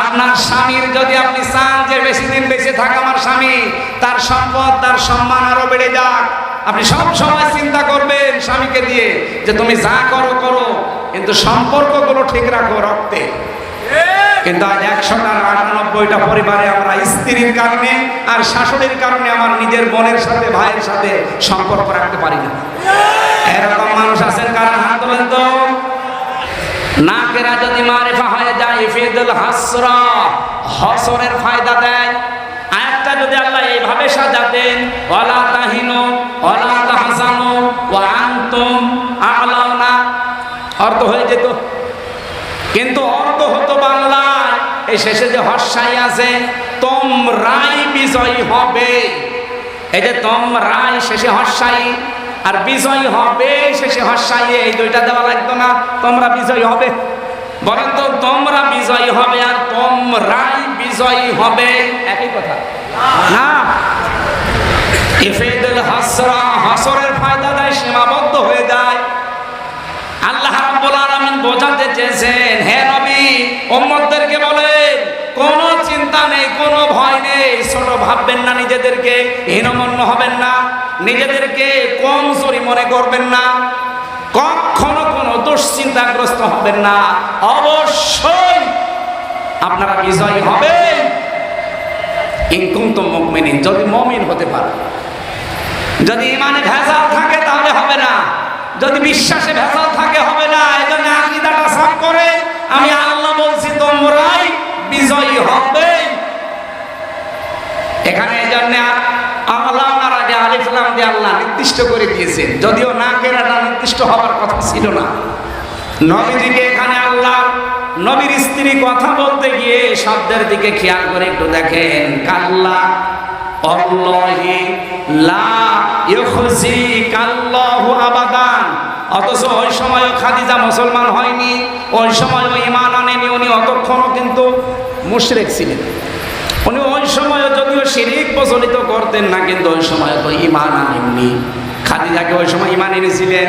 আপনার স্বামীর যদি আপনি চান যে বেশি দিন বেঁচে থাকা আমার স্বামী, তার সম্পদ, তার সম্মান আরও বেড়ে যাক। আপনি সব সময় চিন্তা করবেন স্বামীকে দিয়ে যে তুমি যা করো করো, কিন্তু সম্পর্কগুলো ঠিক রাখো রক্তে। কিন্তু আজ একশোটার আটানব্বইটা পরিবারে আমরা স্ত্রীর কারণে আর শাশুড়ির কারণে আমার নিজের বোনের সাথে, ভাইয়ের সাথে সম্পর্ক রাখতে পারি না। এরকম মানুষ আছেন কারণ হাত তোলেন তো? নাকেরা যদি মারিফা হয়ে হসরের ফায়দা দেয়। যদি আল্লাহ এইভাবে অর্থ হয়ে যেত। কিন্তু অর্থ হতো এই শেষে যে হর্ষাই আছে, তোমরাই বিজয়ী হবে। এই যে তোমরাই শেষে হর্ষাই আর বিজয়ী হবে শেষে হর্ষাই এই দুইটা দেওয়া লাগতো না। তোমরা বিজয়ী হবে। বলেন তো তোমরা বিজয়ী হবে আর তোমরাই বিজয়ী হবে। একই কথা। না। ইফেদুল হাসরা হাসরের ফায়দা দেয়, সীমাবদ্ধ হয়ে যায়। আল্লাহ রাব্বুল আলামিন বোঝাতে চেয়েছেন, হে নবী, উম্মতদেরকে বলেন, কোনো চিন্তা নেই, কোনো ভয় নেই। ছোট ভাববেন না নিজেদেরকে, হীনমন্য হবেন না। নিজেদেরকে কমজোরি মনে করবেন না। কখনো কোনো দুশ্চিন্তাগ্রস্ত হবেন না। অবশ্যই আপনারা বিজয়ী হবে ইনকুম তো মুকমিনিন যদি মমিন হতে পারে। যদি ইমানে ভেজাল থাকে তাহলে হবে না। যদি বিশ্বাসে ভেজাল থাকে হবে না। এই জন্য আকিদাটা সাফ করে আমি আল্লাহ বলছি, তোমরাই বিজয়ী হবে। এখানে এই জন্য আল্লাহ আলিফলাম দিয়ে আল্লাহ নির্দিষ্ট করে দিয়েছেন। যদিও না কেরাটা নির্দিষ্ট হওয়ার কথা ছিল না। নবীজিকে এখানে আল্লাহ নবীর স্ত্রী কথা বলতে গিয়ে শব্দের দিকে খেয়াল করে একটু দেখেন, কাল্লা অল্লাহি লা ইউখজি কাল্লাহু আবাদান। অথচ ওই সময় খাদিজা মুসলমান হয়নি, ওই সময় ইমান আনেনি উনি, অতক্ষণও কিন্তু মুশরিক ছিলেন। সময় যদিও শিরিক প্রচলিত করতেন না, কিন্তু ওই সময় তো ইমান আনেননি। খাদিজাকে ওই সময় ইমান এনেছিলেন।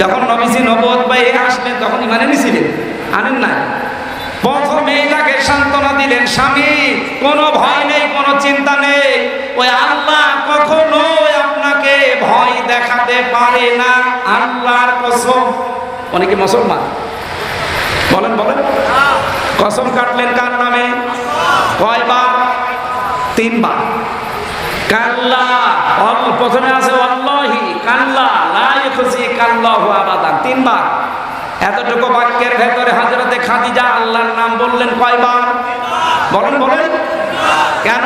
যখন নবীজি নবদ ভাই আসলেন, তখন ইমান এনেছিলেন। আনেন না প্রথমে তাকে সান্ত্বনা দিলেন, স্বামী, কোনো ভয় নেই, কোনো চিন্তা নেই। ওই আল্লাহ কখনো আপনাকে ভয় দেখাতে পারে না। আল্লাহর কসম। অনেকে মুসলমান? বলেন বলেন। কসম কাটলেন কার নামে? কয়বার? তিনবার। কাল্লা প্রথমে আছে অল্লাহি কাল্লা লাই খুশি কাল্লাহু আবাদান, তিনবার। এতটুকু বাক্যের ভেতরে হাজরতে খাদিজা আল্লাহর নাম বললেন কয়বার? বলেন বলেন। কেন?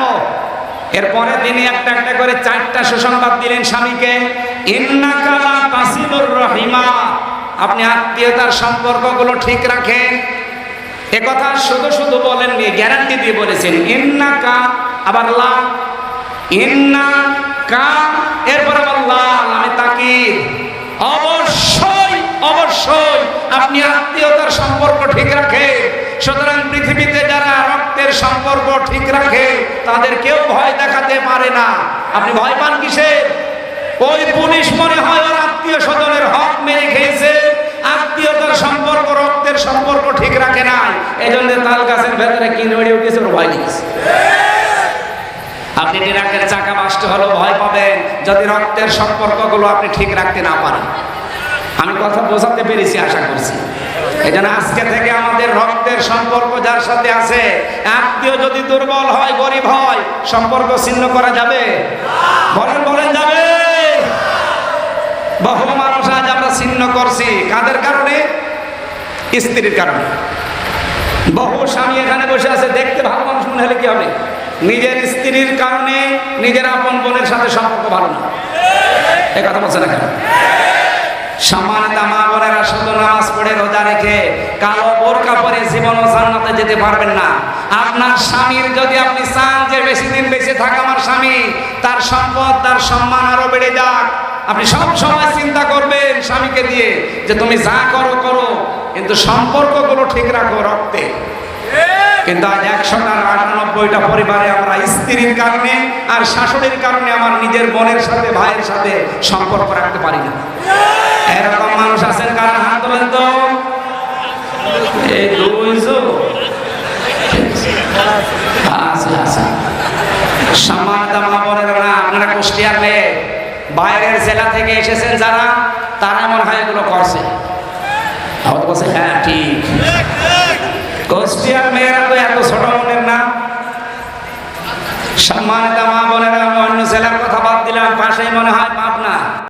এরপরে তিনি একটা একটা করে চারটা সুসংবাদ দিলেন স্বামীকে। ইন্নাকালা তাসিলুর রহিমা। আপনি আত্মীয়তার সম্পর্কগুলো ঠিক রাখেন। একথা কথা শুধু শুধু বলেননি, গ্যারান্টি দিয়ে বলেছেন। ইন্না কা আবার লা। ইন্না কা, এরপর আবার লাল আমি তাকিদ। অবশ্যই অবশ্যই আপনি আত্মীয়তার সম্পর্ক ঠিক রাখে। সুতরাং পৃথিবীতে যারা রক্তের সম্পর্ক ঠিক রাখে, তাদের কেউ ভয় দেখাতে পারে না। আপনি ভয় পান কিসের ওই পুলিশ মনে হয় ওর আত্মীয় স্বজনের হক মেরে খেয়েছে। আত্মীয়তার সম্পর্ক, রক্তের সম্পর্ক ঠিক রাখে নাই। এই জন্য তাল গাছের ভেতরে কি নড়ে উঠেছে ভয় লেগেছে আপনি ট্রাকের চাকা বাস্ট হলো ভয় পাবেন যদি রক্তের সম্পর্কগুলো আপনি ঠিক রাখতে না পারেন। আমি কথা বোঝাতে পেরেছি, আশা করছি। এই আজকে থেকে আমাদের রক্তের সম্পর্ক যার সাথে আছে, আত্মীয় যদি দুর্বল হয়, গরিব হয়, সম্পর্ক ছিন্ন করা যাবে? বলেন বলেন, যাবে। বহু মানুষ আজ আমরা ছিন্ন করছি। কাদের কারণে? স্ত্রীর কারণে। বহু স্বামী এখানে বসে আছে, দেখতে ভালো মানুষ মনে হলে কি হবে? নিজের স্ত্রীর কারণে নিজের আপন বোনের সাথে সম্পর্ক ভালো না। এ কথা বলছে না কেন? মা বোনেরা শুধু নামাজ পড়ে রোজা রেখে কালো বোরকা যেতে পারবেন না। আপনার যদি আপনি চান যে বেশি দিন থাকা আমার স্বামী, তার সম্পদ, তার সম্মান আরও বেড়ে যাক। আপনি সব সময় চিন্তা করবেন স্বামীকে দিয়ে যে তুমি যা করো করো, কিন্তু সম্পর্কগুলো ঠিক রাখো রক্তে। কিন্তু আজ একশোটার আটানব্বইটা পরিবারে আমরা স্ত্রীর কারণে আর শাশুড়ির কারণে আমার নিজের বোনের সাথে, ভাইয়ের সাথে সম্পর্ক রাখতে পারি না। এরকম মানুষ আছেন কারণ হাত বলেন তো। বাইরের জেলা থেকে এসেছেন যারা, তারা মনে হয় এগুলো করছে। হ্যাঁ ঠিক। কুষ্টিয়ার মেয়েরা তো এত ছোট মনের না। সম্মানিত মা বোনেরা অন্য জেলার কথা বাদ দিলাম, পাশেই মনে হয়